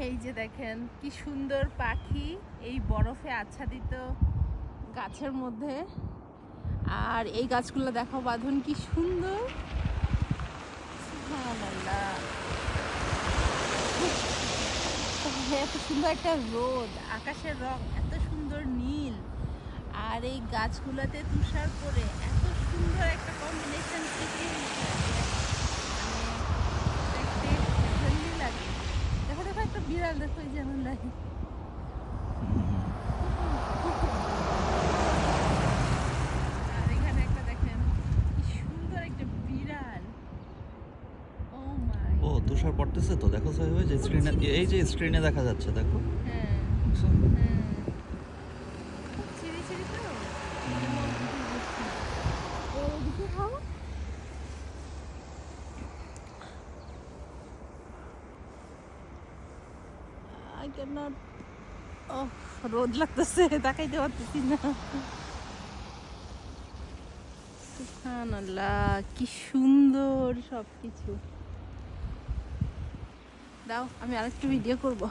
এই যে দেখেন, কি সুন্দর পাখি এই বরফে আচ্ছাদিত গাছের মধ্যে। আর এই গাছগুলো দেখো, বাঁধন কি সুন্দর। সুবহানাল্লাহ। এত সুন্দর একটা রোদ, আকাশের রং এত সুন্দর নীল। আর এই গাছগুলোতে তুষার পরে এত সুন্দর একটা কম্বিনেশন সৃষ্টি হয়েছে মানে দেখতে হেভেনলি লাগে দেখো দেখো একটা বিড়াল দেখো এই যেমন লাগে আর এখানে একটা দেখেন কি সুন্দর একটা বিড়াল ও মাই ও তুষার পড়তেছে তো? দেখো সাহেব যে স্ক্রিনে এই যে স্ক্রিনে দেখা যাচ্ছে দেখো। হ্যাঁ। আই ক্যান নট ও রোদ লাগতেছে তাকাইতে পারতেছি না। সুবহানাল্লাহ, কি সুন্দর সব কিছু দাও, আমি আরেকটু ভিডিও করব।